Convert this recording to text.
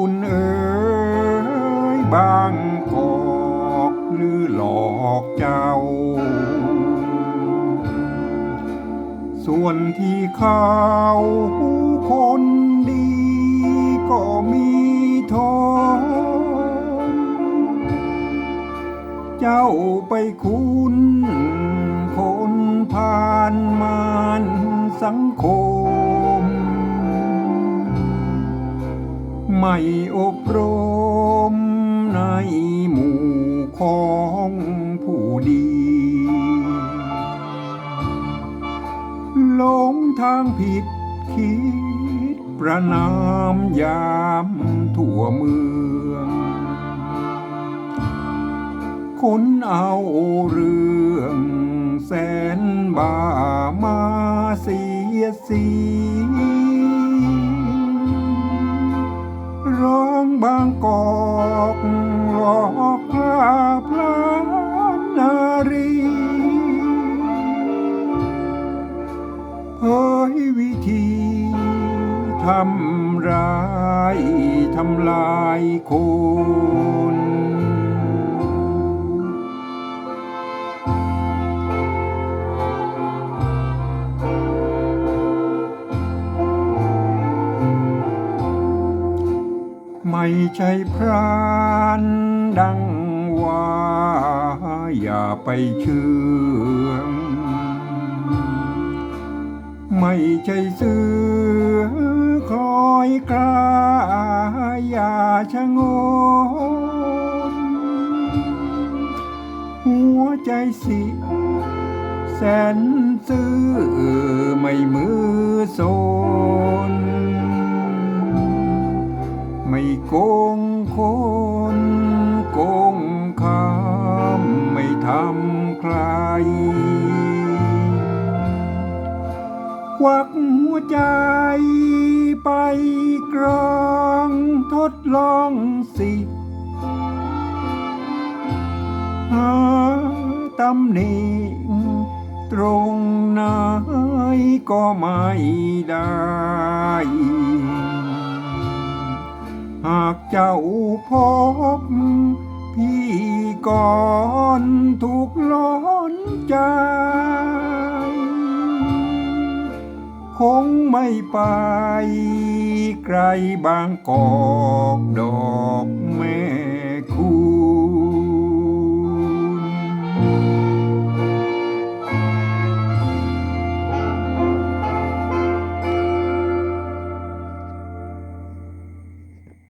คุณเอ๋ยบางกอกหรือหลอกเจ้า ส่วนที่เขาผู้คนดีก็มีทอนเจ้าไปคุ้นคนผ่านมานสังคม ไม่อบรมในหมู่ของผู้ดี หลงทางผิดคิดประนามยามทั่วเมือง คนเอาเรื่องแสนบามาเสียสี เผยวิธีทำร้ายทำลายคนไม่ใช่พรานดังว่า อย่าไปเชื่อง ไม่ใช่เสือคอยกลาอย่าชะงนหัวใจสิแสนซื่อไม่มือโซน ไม่โกงคนโกงคำไม่ทำ ควักหัวใจไปกรองทดลองสิหาตำหนิตรงไหนก็ไม่ได้ หากเจ้าพบ พี่ก่อนถูกล้อนใจ คงไม่ไป ไกลบางกอกดอกแม่คู